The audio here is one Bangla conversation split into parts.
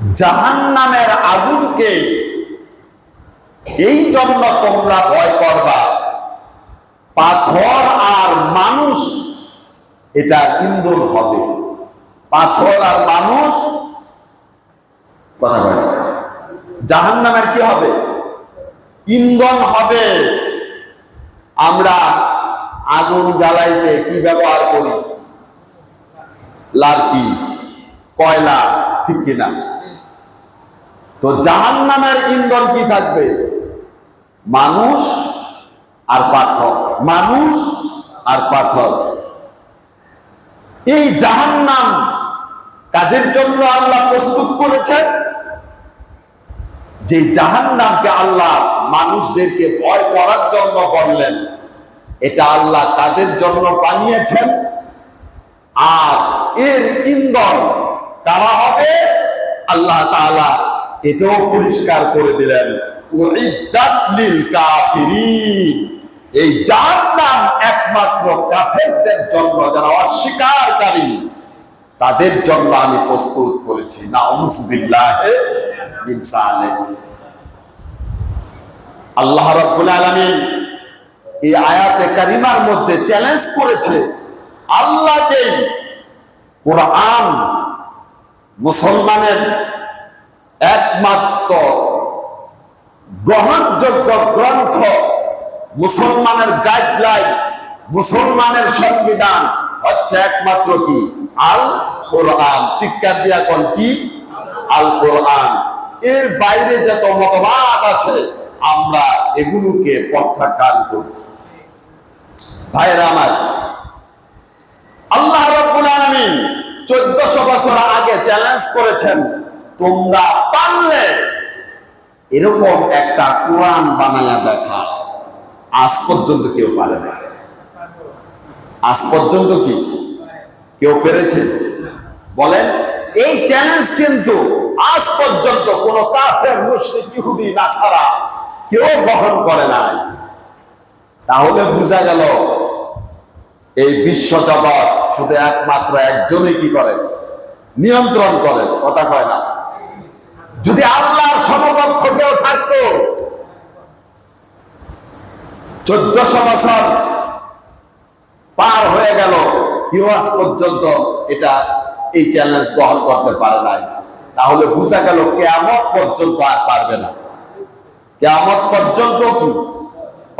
জাহান নামের আগুনকে এই জন্য তোমরা ভয় করবা। পাথর আর মানুষ, এটা ইন্ধন হবে। পাথর আর মানুষ, কথা বলে জাহান নামের কি হবে? ইন্ধন হবে। আমরা আগুন জ্বালাইতে কি ব্যবহার করি? লার্কি, কয়লা। ঠিক কিনা? তো জাহান নামের ইন্ধন কি থাকবে? মানুষ আর পাথর। মানুষ আর পাথর। এই জাহান্নাম কাজের জন্য আল্লাহ প্রস্তুত করেছেন যে জাহান্নামকে আল্লাহ মানুষদেরকে ভয় করার জন্য বললেন, এটা আল্লাহ তাদের জন্য বানিয়েছেন। আর এর ইন্ধন কারা হবে। আল্লাহ এটাও পরিষ্কার করে দিলেন এই জাহান্নাম একমাত্র কাফেরদের জন্য, যারা অস্বীকারী, তাদের জন্য আমি প্রস্তুত করেছি। না আল্লাহ রাব্বুল আলামিন এই আয়াতে কারিমার মধ্যে চ্যালেঞ্জ করেছে আল্লাহ কোরআন মুসলমানের একমাত্র গ্রহণযোগ্য গ্রন্থ, মুসলমানের গাইডলাইন মুসলমানের সংবিধান হচ্ছে একমাত্র কি? আল কোরআন চিৎকার দিয়া কোন কি? আল কোরআন এর বাইরে যত মতবাদ আছে, আমরা এগুলোকে প্রত্যাখ্যান করছি। ভাইরা আমার, আল্লাহ রাব্বুল আলামিন চোদ্দশো বছর চ্যালেঞ্জ করেছেন, তোমরা পারলে। এরকম একটা কোরআন বানায়া দেখা। আজ পর্যন্ত কেউ পারে না আজ পর্যন্ত কি? কেউ পেরেছে? বলেন, এই চ্যালেঞ্জ কিন্তু আজ পর্যন্ত কোন কাফের, মুশরিক, ইহুদি, নাসারা কেউ গ্রহণ করে নাই। তাহলে বোঝা গেল, এই বিশ্ব জগৎ শুধু একমাত্র একজনই কি করেন নিয়ন্ত্রণ করেন, কথা কয় না। যদি আল্লাহর সমকক্ষ কেউ থাকতো, চোদ্দশো বছর পার হয়ে গেল আজ পর্যন্ত এটা এই চ্যালেঞ্জ গ্রহণ করতে পারে নাই। তাহলে বোঝা গেল কেমন পর্যন্ত আর পারবে না। কেমন পর্যন্ত কি?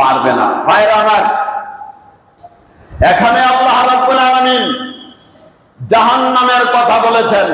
পারবে না। ভাইরা আমার, এখানে আল্লাহ নামের কথা বলেছেন।